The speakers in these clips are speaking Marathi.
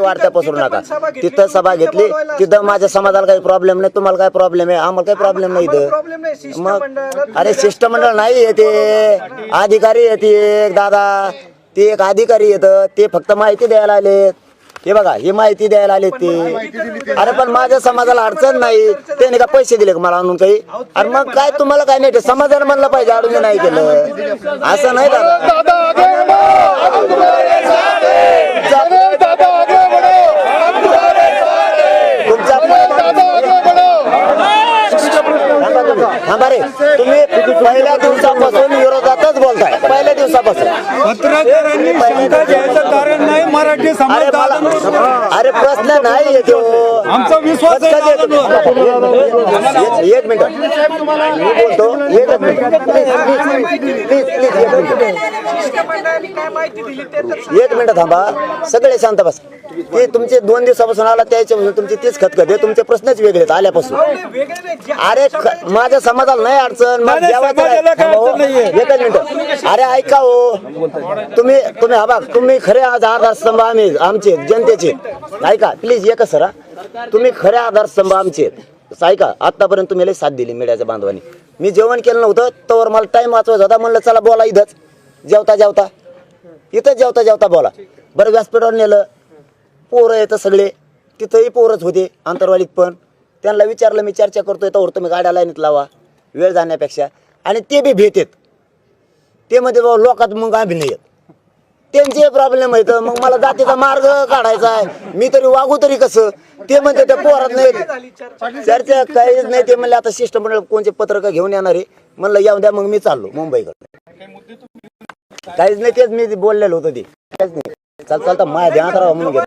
वाढत्या पसरू नका. तिथं सभा घेतली तिथं माझ्या समाजाला काही प्रॉब्लेम नाही तुम्हाला काय प्रॉब्लेम आहे आम्हाला काही प्रॉब्लेम नाही इथं. प्रॉब्लेम नाही मग अरे शिष्टमंडळ नाही येते अधिकारी येते एक दादा. ते एक अधिकारी येत ते फक्त माहिती द्यायला आलेत हे बघा ही माहिती द्यायला आलेत ते. अरे पण माझ्या समाजाला अडचण नाही. त्याने का पैसे दिले का मला आणून काही? अरे मग काय तुम्हाला काय नाही ते? समाजाने म्हणलं पाहिजे अडून नाही केलं. असं नाही दादा तुमचा थांबा रे तुम्ही पहिल्या दिवसापासून विरोधातच बोलताय. पहिल्या दिवसापासून. पत्रकारांनी शंका घ्यायचं कारण नाही. मराठी अरे समाज मला दादांवर. अरे प्रश्न नाही येतो आमचा विश्वास आहे दादांवर. एक मिनिट. मी बोलतो एकच minute. Please please please please एक मिनिट. एक मिनिट थांबा. सगळे शांत बस. ते तुमचे दोन दिवसापासून आला त्याच्यापासून तुमची तीच खतखत आहे. तुमचे प्रश्नच वेगळे आहेत आल्यापासून. अरे ख- माझ्या समाजाला नाही अडचण मग नाही, नाही, जेवायचं समाजाला नाही. काय थांबा हो. अडचण नाहीये. एकच मिनिट. अरे ऐका हो. तुम्ही तुम्ही हा बघ तुम्ही खरे आधार आधारस्तंभ आम्ही आमचे जनतेचे. ऐका प्लीज एकच सर. तुम्ही खरे आधारस्तंभ आमचे. आहेत. ऐका आतापर्यंत तुम्ही लई साथ दिली मीडियाच्या बांधवानी. मी जेवण केलं नव्हतं तोवर मला टाइम वाचवायचा होता म्हणलं चला बोला इथंच. जेवता जेवता. इथंच जेवता जेवता बोला. बरं व्यासपीठावर नेलं. पोरं येतं सगळे. तिथंही पोरच होते आंतरवालीत पण. त्यांना विचारलं मी चर्चा करतोय तर तुम्ही गाड्या लाईनीत लावा वेळ जाण्यापेक्षा. आणि ते बी भेटेत. ते मध्ये बाबा लोकात मग आम्ही नाही येत. त्यांचे प्रॉब्लेम आहेत मग मला जातीचा मार्ग काढायचा आहे. मी तरी वागू तरी कसं? ते म्हणते त्या पोरात नाही चर्चा काहीच नाही. ते म्हणले आता शिष्टमंडळ कोणचे पत्रक घेऊन येणार आहे? म्हणलं येऊन द्या मग मी चाललो मुंबईकडे. काहीच नाही तेच मी बोललेलो होतं ते. काहीच नाही. चाल चालता माया ध्यानात राहा म्हणून घेतो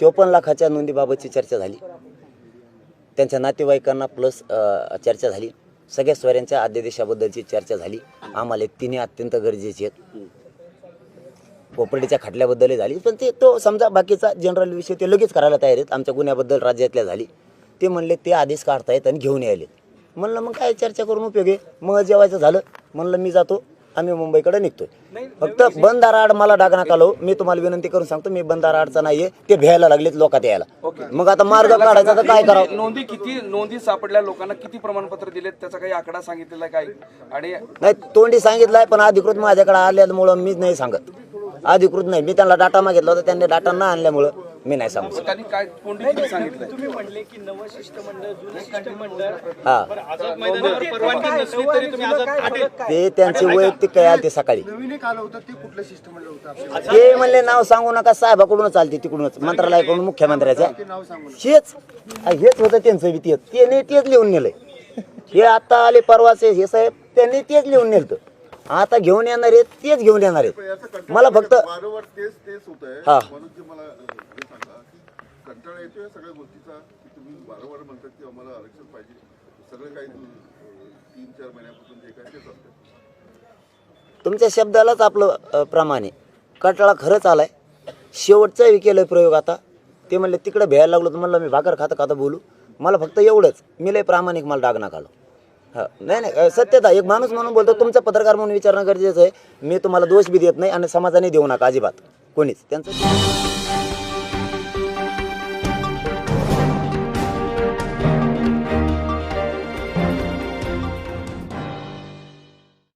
चोपन्न लाखाच्या नोंदीबाबतची चर्चा झाली. त्यांच्या नातेवाईकांना प्लस चर्चा झाली. सगळ्या स्वऱ्यांच्या आद्यदेशाबद्दलची चर्चा झाली. आम्हाला तिन्ही अत्यंत गरजेचे आहेत. कोपर्डीच्या खटल्याबद्दलही झाली. पण ते तो समजा बाकीचा जनरल विषय ते लगेच करायला तयार आहेत. आमच्या गुन्ह्याबद्दल राज्यातल्या झाली. ते म्हणले ते आदेश काढतायत आणि घेऊन यायलेत. म्हणलं मग काय चर्चा करून उपयोग आहे? मग जेवायचं झालं. म्हणलं मी जातो. आम्ही मुंबईकडे निघतोय. फक्त बंदारा आड मला डाग नका लावू. मी तुम्हाला विनंती करून सांगतो मी बंदारा आडचा नाहीये. ते भ्यायला लागलेत लोकात यायला. मग आता मार्ग काढायचा तर काय करावं? नोंदी किती नोंदी सापडल्या लोकांना किती प्रमाणपत्र दिलेत त्याचा काही आकडा सांगितलेला आहे काय? आणि नाही तोंडी सांगितलंय पण अधिकृत माझ्याकडे आल्यामुळं मी नाही सांगत. अधिकृत नाही. मी त्यांना डाटा मागितला होता त्यांनी डाटा न आणल्यामुळं. मी नाही सांगू शकत. त्यांनी काय कोणती किती सांगितलंय तुम्ही म्हणले की नवं शिष्टमंडळ जुनं शिष्टमंडळ. हा. परवानगी नसली तरी तुम्ही काय? ते त्यांची वैयक्तिक काय आली ते सकाळी. नवीन एक आलं होतं ते कुठलं शिष्टमंडळ होतं आपलं? ते म्हणले नाव सांगू नका साहेबाकडूनच चालते तिकडूनच मंत्रालयाकडून मुख्यमंत्र्याचं. हेच हेच होतं त्यांचं बी तेच. त्याने तेच लिहून नेलंय. हे आता आले परवाचे हे साहेब त्यांनी तेच लिहून नेलं आता घेऊन येणार आहेत तेच घेऊन येणार आहेत. मला फक्त वारंवार तेच तेच होत आहे हा. म्हणून मला कंटाळा येतो या सगळ्या गोष्टीचा की तुम्ही वारंवार म्हणतात की आम्हाला आरक्षण पाहिजे. सगळं काही तीन चार महिन्यापासून जे काय तेच असतं. तुमच्या शब्दालाच आपलं अ, प्रमाण. आहे कटाळा खरंच आलाय. शेवटचा बी केलं प्रयोग आता. ते म्हणले तिकडे भ्यायला लागलो तर म्हणलं मी भाकर खाता खाता बोलू. मला फक्त एवढंच. मी लय प्रामाणिक मला डाग नका हा नाही नाही सत्यता एक माणूस म्हणून बोलतो तुमचा पत्रकार म्हणून विचारणं गरजेचं आहे. मी तुम्हाला दोष बी देत नाही आणि समाजाने देऊ नका अजिबात. कोणीच. त्यांचं